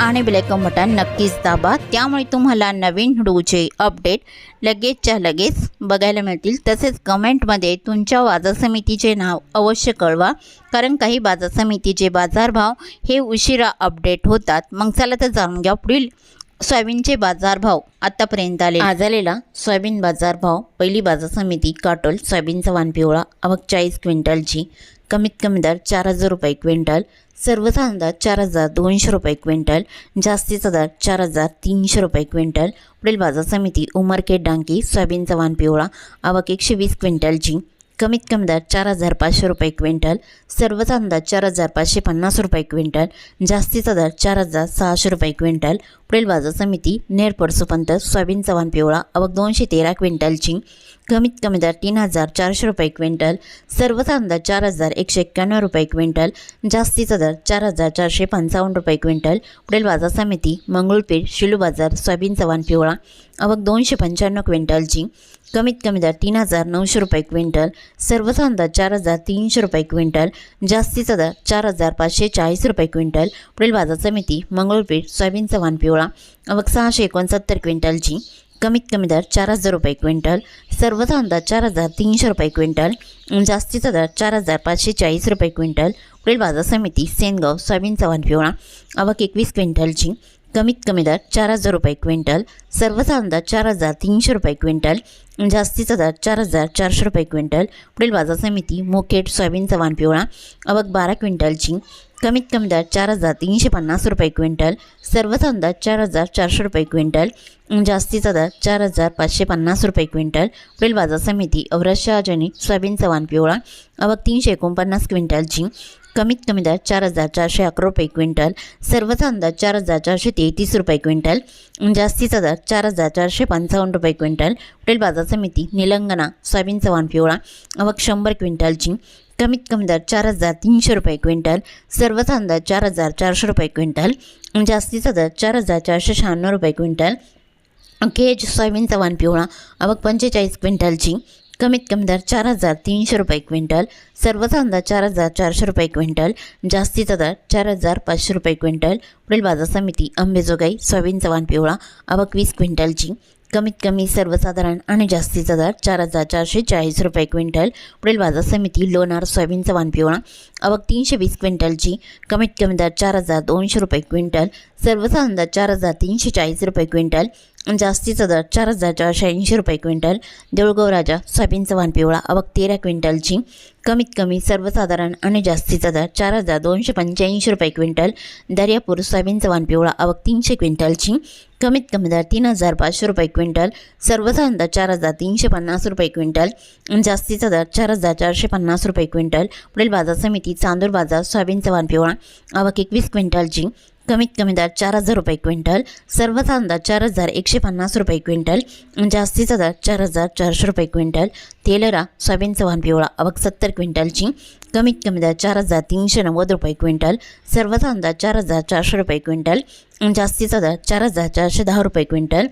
आणि bell icon button नक्कीच दाबा. त्यामुळे तुम्हाला नवीन व्हिडिओचे अपडेट लगेचच्या लगेच बघायला मिळतील. तसेच कमेंटमध्ये तुमच्या बाजार समितीचे नाव अवश्य कळवा. कारण काही बाजार समितीचे बाजारभाव हे उशिरा अपडेट होतात. मग चला तर जाणून घ्या पुढील सोयाबीनचे बाजारभाव आतापर्यंत आले आज आलेला सोयाबीन बाजारभाव पहिली बाजार समिती काटोल सोयाबीनचा वान पिवळा आवक चाळीस क्विंटलची. कमीत कमी दर चार हजार रुपये क्विंटल सर्वसाधारण दर चार हजार दोनशे रुपये क्विंटल जास्तीचा दर चार हजार तीनशे रुपये क्विंटल. पुढील बाजार समिती उमरखेड डांकी सोयाबीनचा चव्हाण पिवळा आवक एकशे वीस क्विंटलची कमीत कमी दर चार हजार पाचशे रुपये क्विंटल सर्वचा अंदाज चार हजार पाचशे पन्नास रुपये क्विंटल जास्तीचा दर चार हजार सहाशे रुपये क्विंटल. पुढील बाजार समिती नेरपड सुपंत सोयाबीन चव्हाण पिवळा अवघ दोनशे तेरा क्विंटलची कमीत कमी दर तीन हजार चारशे रुपये क्विंटल सर्वसाधारण दर चार हजार एकशे एक्क्याण्णव रुपये क्विंटल जास्तीचा दर चार हजार चारशे पंचावन्न रुपये क्विंटल पुढील बाजार समिती मंगळूरपीठ शिलू बाजार सोयाबीन चव्हाण पिवळा अवघ दोनशे पंच्याण्णव क्विंटलची कमीत कमी दर तीन हजार नऊशे रुपये क्विंटल सर्वसाधारण दर चार हजार तीनशे रुपये क्विंटल जास्तीचा दर चार हजार पाचशे चाळीस रुपये क्विंटल पुढील बाजार समिती मंगळूरपीठ सोयाबीन चव्हाण पिवळा अवघ सहाशे एकोणसत्तर क्विंटलची कमीत कमी दर चार हजार रुपये क्विंटल सर्वसाधारण दर चार हजार तीनशे रुपये क्विंटल जास्तीचा दर चार हजार पाचशे चाळीस रुपये क्विंटल पुढील बाजार समिती सेनगाव सोयाबीन चव्हाण पिवळा अवक एकवीस क्विंटलची कमीत कमी दर चार हजार रुपये क्विंटल सर्वसाधारण दर चार हजार तीनशे रुपये क्विंटल जास्तीचा दर चार हजार चारशे रुपये क्विंटल पुढील बाजार समिती मोकेट सोयाबीन चव्हाण पिवळा अवक बारा क्विंटलची कमीत कमी दर चार हजार तीनशे पन्नास रुपये क्विंटल सर्वसाधारण दर चार हजार चारशे रुपये क्विंटल जास्तीचा दर चार हजार पाचशे पन्नास रुपये क्विंटल पुढील बाजार समिती औरशाजनी सोयाबीन चव्हाण पिवळा अवक तीनशे एकोणपन्नास क्विंटलची कमीत कमी दर चार हजार चारशे अकरा रुपये क्विंटल सर्वसाधारण दर चार हजार चारशे तेहतीस रुपये क्विंटल जास्तीचा दर चार हजार चारशे पंचावन्न रुपये क्विंटल पुढील बाजार समिती निलंगणा सोयाबीन चव्हाण पिवळा अवक शंभर क्विंटलची कमीत कमी दर चार हजार तीनशे रुपये क्विंटल सर्वसाधारण दर चार हजार चारशे रुपये क्विंटल जास्तीचा दर चार हजार चारशे शहाण्णव रुपये क्विंटल केज सोयाबीन चव्हाण पिवळा आवक पंचेचाळीस क्विंटलची कमीत कमी दर चार हजार तीनशे रुपये क्विंटल सर्व दर चार हजार चारशे रुपये क्विंटल जास्तीचा दर चार हजार पाचशे रुपये क्विंटल पुढील बाजार समिती अंबेजोगाई सोयाबीन चव्हाण पिवळा अवक वीस क्विंटलची. कमीत कमी सर्वसाधारण आणि जास्तीचा दर चार हजार चारशे चाळीस रुपये क्विंटल पुढील बाजार समिती लोणार सोयाबीन चव्हाण पिवळा अवक तीनशे वीस क्विंटलची. कमीत कमी दर चार हजार दोनशे रुपये क्विंटल सर्वसाधारण दर चार हजार तीनशे चाळीस रुपये क्विंटल जास्तीचा दर चार हजार चारशे ऐंशी रुपये क्विंटल देऊळगाव राजा सोयाबीनचा वान पिवळा अवक तेरा क्विंटलची. कमीत कमी सर्वसाधारण आणि जास्तीचा दर चार हजार दोनशे पंच्याऐंशी रुपये क्विंटल दर्यापूर सोयाबीन वाण पिवळा आवक तीनशे क्विंटलची कमीत कमी दर तीन हजार पाचशे रुपये क्विंटल सर्वसाधारण दर चार हजार तीनशे पन्नास रुपये क्विंटल जास्तीचा दर चार हजार चारशे पन्नास रुपये क्विंटल. पुढील बाजार समिती चांदूर बाजार सोयाबीन वाण पिवळा आवक एकवीस क्विंटलची कमीत कमी दर चार हजार रुपये क्विंटल सर्वसाधारण दर चार हजार एकशे पन्नास रुपये क्विंटल जास्तीचा दर चार हजार चारशे रुपये क्विंटल. तेलरा सोयाबीन चव्हाण पिवळा अवक सत्तर क्विंटलची कमीत कमी दर चार हजार तीनशे नव्वद रुपये क्विंटल सर्वसाधारण दर चार हजार चारशे रुपये क्विंटल जास्तीचा दर चार हजार चारशे दहा रुपये क्विंटल.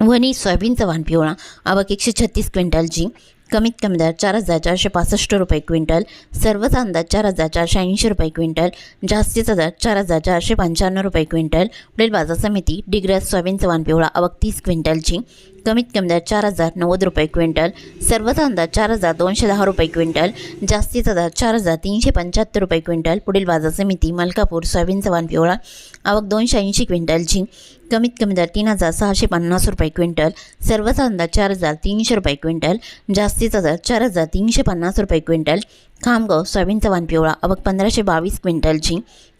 वनी सोयाबीन वाण पिवळा आवक एकशे छत्तीस क्विंटलची. कमीत कमी दर चार हजार चारशे पासष्ट रुपये क्विंटल सर्वच अंदाज चार हजार चारशे ऐंशी रुपये क्विंटल जास्तीचा दर चार हजार चारशे पंच्याण्णव रुपये क्विंटल पुढील बाजार समिती डिग्रस सोयाबीन चव्हाण पिवळा अवक तीस क्विंटलची कमीत कमी दर चार हजार नव्वद रुपये क्विंटल सर्वच अंदाज चार हजार दोनशे दहा रुपये क्विंटल जास्तीचा दर चार हजार तीनशे पंच्याहत्तर रुपये क्विंटल पुढील बाजार समिती मलकापूर सोयाबीन चव्हाण पिवळा आवक दोनशे ऐंशी क्विंटलची कमीत कमी दर तीन हजार सहाशे पन्नास रुपये क्विंटल सर्वच अंदाज चार हजार तीनशे रुपये क्विंटल जास्तीचा दर चार हजार तीनशे पन्नास रुपये क्विंटल. खामगाव सोयाबीन चव्हाण पिवळा. अवक पंधराशे बावीस क्विंटलची.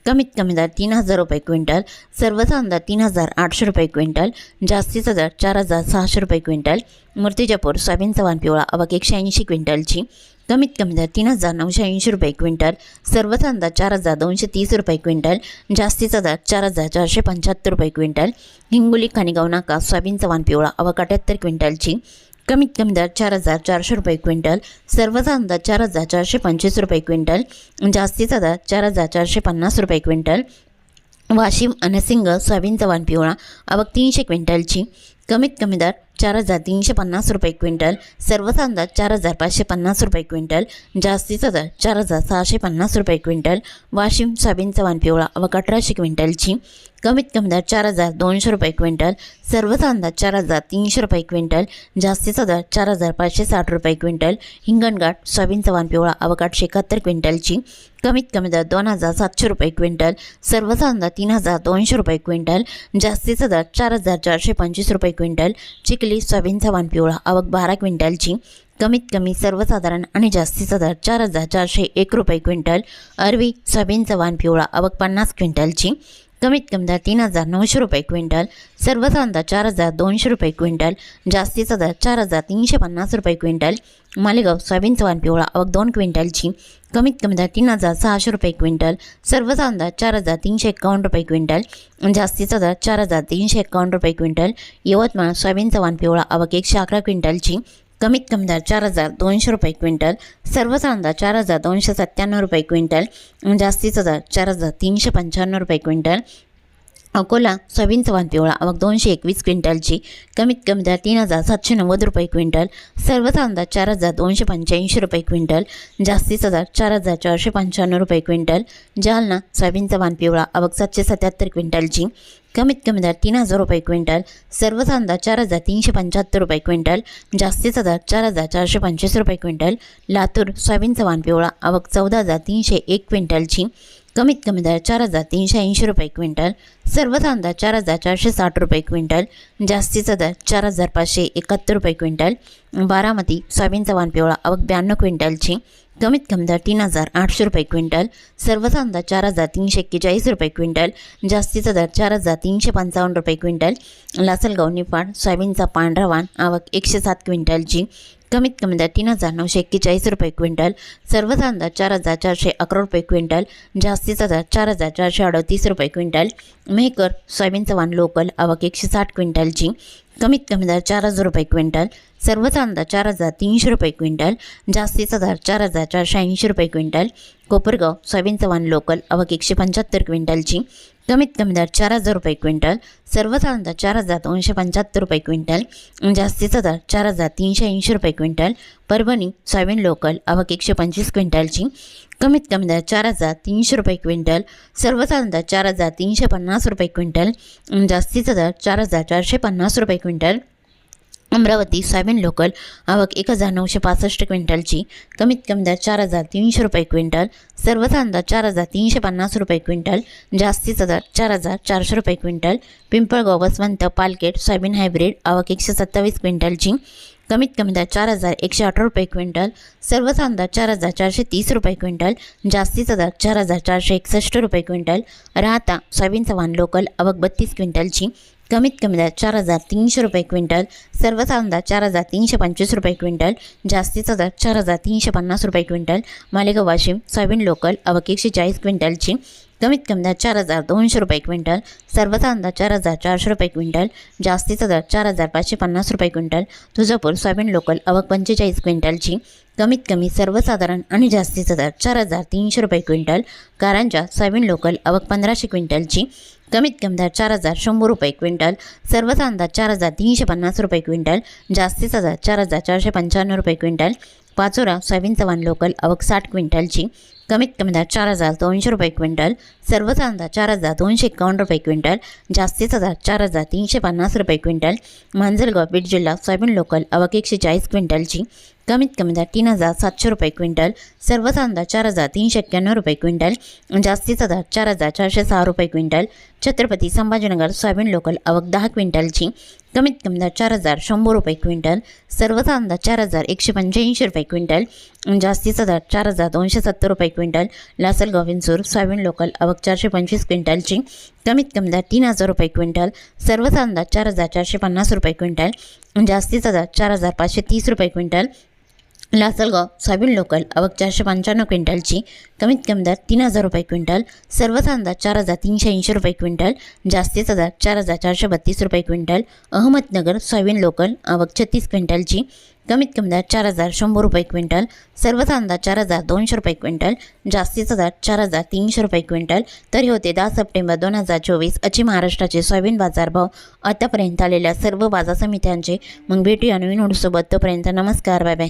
कमीत कमी दर तीन हजार रुपये क्विंटल. सर्वसाधारण दर तीन हजार आठशे रुपये क्विंटल. जास्तीचा दर चार हजार सहाशे रुपये क्विंटल. मूर्तिजापूर सोयाबीन चव्हाण पिवळा. अवक एकशे ऐंशी क्विंटलची. कमीत कमी दर तीन हजार नऊशे ऐंशी रुपये क्विंटल. सर्वसाधारण दर चार हजार दोनशे तीस रुपये क्विंटल. जास्तीचा दर चार हजार चारशे पंच्याहत्तर रुपये क्विंटल. हिंगोली खाणेगाव नाका सोयाबीन चव्हाण पिवळा. अवक अठ्याहत्तर क्विंटलची. कमीत कमी दर चार हजार चारशे रुपये क्विंटल सर्वसाधारण दर चार हजार चारशे पंचवीस रुपये क्विंटल जास्तीचा दर चार हजार चारशे पन्नास रुपये क्विंटल. वाशिम अनसिंग सोयाबीनचा वाण पिवळा आवक तीनशे क्विंटलची. कमीत कमी दर चार हजार तीनशे पन्नास रुपये क्विंटल सर्वसाधारण दर चार हजार पाचशे पन्नास रुपये क्विंटल जास्तीचा दर चार हजार सहाशे पन्नास रुपये क्विंटल वाशिम सोयाबीनचा वाण पिवळा व अठराशे क्विंटलची कमीत कमी दर चार हजार दोनशे रुपये क्विंटल सर्वसाधारण दर चार हजार तीनशे रुपये क्विंटल जास्तीचा दर चार हजार पाचशे साठ रुपये क्विंटल हिंगणघाट सोयाबीनचा वाण पिवळा अवकाटशे आठशे एकाहत्तर क्विंटलची कमीत कमी दर दोन हजार सातशे रुपये क्विंटल सर्वसाधारण दर तीन हजार दोनशे रुपये क्विंटल जास्तीचा दर चार हजार चारशे पंचवीस रुपये क्विंटल चिखली सोयाबीनचा वाण पिवळा आवक बारा क्विंटलची. कमीत कमी सर्वसाधारण आणि जास्तीचा दर चार हजार चारशे एक रुपये क्विंटल. अरवी सोयाबीनचा वाण पिवळा आवक पन्नास क्विंटलची. कमीत कमी दर तीन हजार नऊशे रुपये क्विंटल सर्वसाधारण चार हजार दोनशे रुपये क्विंटल जास्तीचा दर चार हजार तीनशे पन्नास रुपये क्विंटल मालेगाव सोयाबीनचा वाण पिवळा अवघ दोन क्विंटलची कमीत कमी दर तीन हजार सहाशे रुपये क्विंटल सर्वसाधारण चार हजार तीनशे एकावन्न रुपये क्विंटल जास्तीचा दर चार हजार तीनशे एकावन्न रुपये क्विंटल यवतमाळ सोयाबीनचा वाण पिवळा अवघ एकशे अकरा क्विंटलची कमीत कमी दर चार हजार दोनशे रुपये क्विंटल सर्वसाधारण दर चार हजार दोनशे सत्त्याण्णव रुपये क्विंटल जास्तीचा दर चार हजार तीनशे पंच्याण्णव रुपये क्विंटल. अकोला सोयाबीन चव्हाण पिवळा आवक दोनशे एकवीस क्विंटलची कमीत कमी दर तीन हजार सातशे नव्वद रुपये क्विंटल सर्वसाधारण अंदाज चार हजार दोनशे पंच्याऐंशी रुपये क्विंटल जास्तीचा दर चार हजार चारशे पंच्याण्णव रुपये क्विंटल. जालना सोयाबीन चव्हाण पिवळा आवक सातशे सत्याहत्तर क्विंटलची कमीत कमी दर तीन हजार रुपये क्विंटल सर्वसाधारण दर चार हजार तीनशे पंच्याहत्तर रुपये क्विंटल जास्तीचा दर चार हजार चारशे पंचवीस रुपये क्विंटल लातूर सोयाबीनचा वाण पिवळा आवक चौदा हजार तीनशे एक क्विंटलची कमीत कमी दर चार हजार तीनशे ऐंशी रुपये क्विंटल सर्वसाधारण दर चार हजार चारशे साठ रुपये क्विंटल जास्तीचा दर चार हजार पाचशे एकाहत्तर रुपये क्विंटल बारामती सोयाबीनचा वाण पिवळा आवक ब्याण्णव क्विंटलची कमीत कमी दर तीन हजार आठशे रुपये क्विंटल सर्वचा अंदाज चार हजार तीनशे एक्केचाळीस रुपये क्विंटल जास्तीचा दर चार हजार तीनशे पंचावन्न रुपये क्विंटल लासलगाव निफाड सोयाबीनचा पांढरा वाण आवक एकशे सात क्विंटलची कमीत कमी दर तीन हजार नऊशे एक्केचाळीस रुपये क्विंटल सर्वसाधारण दर चार हजार चारशे अकरा रुपये क्विंटल जास्तीचा दर चार हजार चारशे अडतीस रुपये क्विंटल मेहकर सोयाबीन वाण लोकल आवक एकशे साठ क्विंटलची कमीत कमी दर चार हजार रुपये क्विंटल सर्वसाधारण दर चार हजार तीनशे रुपये क्विंटल जास्तीचा दर चार हजार चारशे ऐंशी रुपये क्विंटल कोपरगाव सोयाबीन वाण लोकल आवक एकशे पंच्याहत्तर क्विंटलची कमीत कमी दर चार हजार रुपये क्विंटल सर्वसाधारण दर चार हजार दोनशे पंच्याहत्तर रुपये क्विंटल जास्तीचा दर चार हजार तीनशे ऐंशी रुपये क्विंटल परभणी सोयाबीन लोकल आवक एकशे पंचवीस क्विंटलची. कमीत कमी दर चार हजार तीनशे रुपये क्विंटल सर्वसाधारण दर चार हजार तीनशे पन्नास रुपये क्विंटल जास्तीचा दर चार हजार चारशे पन्नास रुपये क्विंटल. अमरावती सोयाबीन लोकल आवक एक हजार नऊशे पासष्ट क्विंटलची. कमीत कमी दर चार हजार तीनशे रुपये क्विंटल. सर्वसाधारण दर चार हजार तीनशे पन्नास रुपये क्विंटल. जास्तीचा दर चार हजार चारशे रुपये quintal. Pimpalgaon Baswant पालकेट soybean hybrid आवक एकशे सत्तावीस क्विंटलची. कमीत कमी दर चार हजार एकशे अठरा रुपये क्विंटल. सर्वसाधारण दर चार हजार चारशे तीस रुपये क्विंटल. जास्तीचा दर चार हजार चारशे एकसष्ट रुपये क्विंटल. राहता सोयाबीन चव्हाण लोकल आवक बत्तीस क्विंटलची. कमीत कमी दर चार हजार तीनशे रुपये क्विंटल सर्वसाधारण दर चार हजार तीनशे पंचवीस रुपये क्विंटल जास्तीचा दर चार हजार तीनशे पन्नास रुपये quintal Malegaon Washim soyabean local आवक एकशे चाळीस क्विंटलची कमीत कमी दर चार हजार दोनशे रुपये क्विंटल सर्वसाधारण दर चार हजार चारशे रुपये क्विंटल जास्तीचा दर चार हजार पाचशे पन्नास रुपये क्विंटल तुळजापूर सोयाबीन लोकल आवक पंचेचाळीस क्विंटलची कमीत कमी सर्वसाधारण आणि जास्तीचा दर चार हजार तीनशे रुपये क्विंटल कारंजा सोयाबीन लोकल आवक पंधराशे क्विंटलची कमीत कमी दर चार हजार शंभर रुपये क्विंटल सर्वच अंदाज चार हजार तीनशे पन्नास रुपये क्विंटल जास्तीचा दर चार हजार चारशे पंच्याण्णव रुपये क्विंटल पाचोरा सोयाबीन चव्हाण लोकल आवक साठ क्विंटलची कमीत कमी दर चार हजार दोनशे रुपये क्विंटल सर्वच अंदाज चार हजार दोनशे एकावन्न रुपये क्विंटल जास्तीचा दर चार हजार तीनशे पन्नास रुपये क्विंटल मांजलगाव बीड जिल्हा सोयाबीन लोकल अवक एकशे चाळीस क्विंटलची कमीत कमी दर तीन हजार सातशे रुपये क्विंटल सर्वसाधारण दर चार हजार तीनशे एक्क्याण्णव रुपये क्विंटल जास्तीचा दर चार हजार चारशे सहा रुपये quintal Chhatrapati Sambhajinagar soyabean local आवक दहा क्विंटलची कमीत कमी दर चार हजार शंभर रुपये क्विंटल सर्वसाधारण दर चार हजार एकशे पंच्याऐंशी रुपये क्विंटल जास्तीचा दर चार हजार दोनशे सत्तर रुपये क्विंटल लासल गोविंदसूर सोयाबीन लोकल आवक चारशे पंचवीस क्विंटलची कमीत कमी दर तीन हजार रुपये क्विंटल सर्वसाधारण दर चार हजार चारशे पन्नास रुपये क्विंटल जास्तीचा दर चार हजार पाचशे तीस रुपये क्विंटल लासलगाव सोयाबीन लोकल आवक चारशे पंच्याण्णव क्विंटलची कमीत कमी दर तीन हजार रुपये क्विंटल सर्वसाधारण दर चार हजार तीनशे ऐंशी रुपये क्विंटल जास्तीचा दर चार हजार चारशे बत्तीस रुपये क्विंटल अहमदनगर सोयाबीन लोकल आवक छत्तीस क्विंटलची कमीत कमी दर चार हजार शंभर रुपये क्विंटल सर्वसाधारण दर चार हजार दोनशे रुपये क्विंटल जास्तीचा दर चार हजार तीनशे रुपये क्विंटल. तर हे होते दहा सप्टेंबर दोन हजार चोवीस अचे महाराष्ट्राचे सोयाबीन बाजारभाव आतापर्यंत आलेल्या सर्व बाजार समित्यांचे मग भेटूया नवीन सोबत तोपर्यंत नमस्कार बाय बाय.